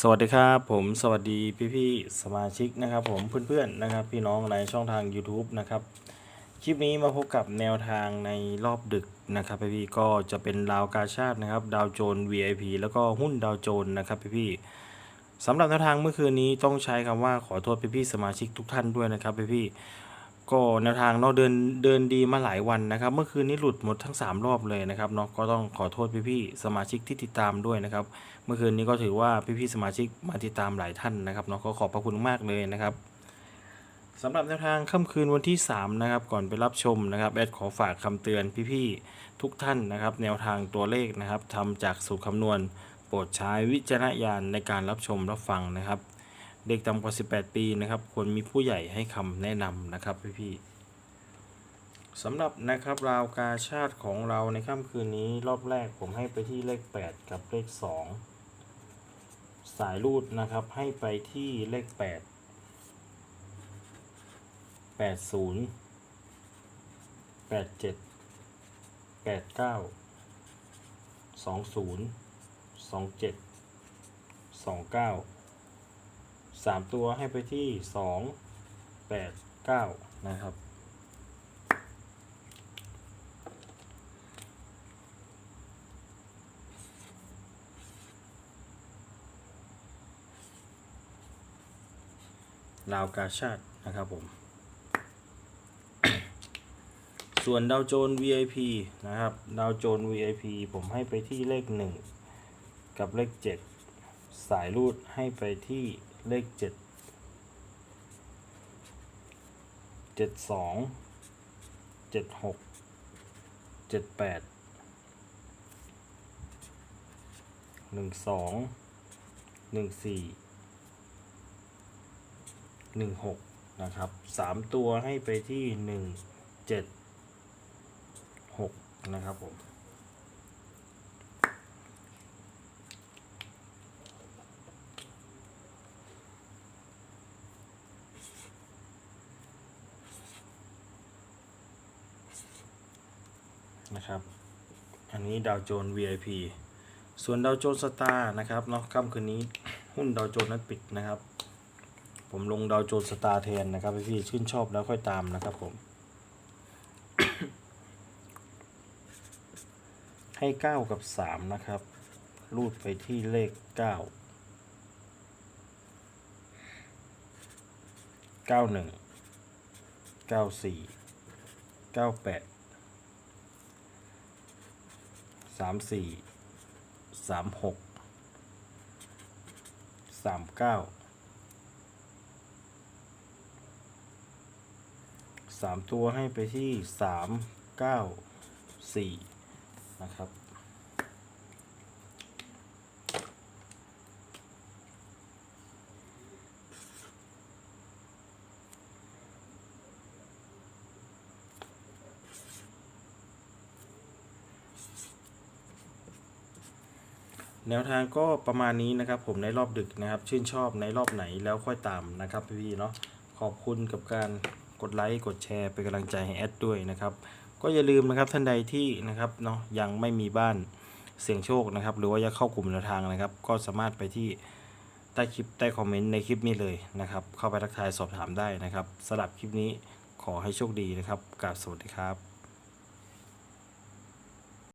สวัสดีครับผมสวัสดีพี่ๆสมาชิกนะครับผมเพื่อนๆนะครับ พี่น้องในช่องทาง YouTube นะครับคลิปนี้มาพบกับแนวทางในรอบดึกนะครับพี่ๆก็จะเป็นดาวกาชาตินะครับดาวโจน VIP แล้วก็หุ้นดาวโจนนะครับพี่ๆสำหรับแนวทางเมื่อคืนนี้ต้องใช้คำว่าขอโทษพี่ๆสมาชิกทุกท่านด้วยนะครับพี่ๆ ก็แนวทางเนาะเดินเดินดีมาหลายวันนะครับ เมื่อคืนนี้หลุดหมดทั้ง 3 รอบเลยนะครับเนาะก็ต้องขอโทษพี่ๆสมาชิกที่ติดตามด้วยนะครับ เมื่อคืนนี้ก็ถือว่าพี่ๆสมาชิกมาติดตามหลายท่านนะครับเนาะก็ขอบพระคุณมากเลยนะครับสำหรับแนวทางค่ำคืนวันที่ 3 นะครับ ก่อนไปรับชมนะครับแอดขอฝากคำเตือนพี่ๆทุกท่านนะครับ แนวทางตัวเลขนะครับทำจากสูตรคำนวณ โปรดใช้วิจารณญาณในการรับชมรับฟังนะครับ เด็กต่ำกว่า 18 ปีนะครับควรมีผู้ใหญ่ให้คำแนะนำนะครับพี่ๆสำหรับนะครับราวกาชาติของเราในค่ำคืนนี้รอบแรกผมให้ไปที่เลข 8 กับเลข 2 สายรูดนะครับให้ไปที่เลข 8 80 87 89 20 27 29 สามตัวให้ไปที่สองแปดเก้านะครับ ลาวกาชาตินะครับผม ส่วนดาวโจน VIP นะครับ ดาวโจน VIP ผมให้ไปที่เลขหนึ่งกับเลขเจ็ดสายรูดให้ไปที่ เลขเจ็ดเจ็ดสองเจ็ดหกเจ็ดแปดหนึ่งสองหนึ่งสี่หนึ่งหกนะครับสามตัวให้ไปที่หนึ่งเจ็ดหกนะครับผม นะครับ อันนี้ดาวโจน VIP ส่วนดาวโจนสตาร์นะครับเนาะค่ำคืนนี้หุ้นดาวโจนนั้นปิดนะครับ ผมลงดาวโจนสตาร์แทนนะครับพี่ๆชื่นชอบแล้วค่อยตามนะครับผม ให้ 9 กับ 3 นะครับ รูดไปที่เลข 9 91 94 98 สามสี่สามหกสามเก้าสามตัวให้ไปที่สามเก้าสี่นะครับ แนวทางก็ประมาณนี้นะครับผมในรอบดึกนะครับ ชื่นชอบในรอบไหนแล้วค่อยตามนะครับพี่ๆเนาะขอบคุณกับการกดไลค์กดแชร์เป็นกำลังใจให้แอดด้วยนะครับ ก็อย่าลืมนะครับท่านใดที่นะครับเนาะยังไม่มีบ้านเสี่ยงโชคนะครับ หรือว่าอยากเข้ากลุ่มแนวทางนะครับ ก็สามารถไปที่ใต้คลิปใต้คอมเมนต์ในคลิปนี้เลยนะครับ เข้าไปทักทายสอบถามได้นะครับสำหรับคลิปนี้ขอให้โชคดีนะครับกราบสวัสดีครับ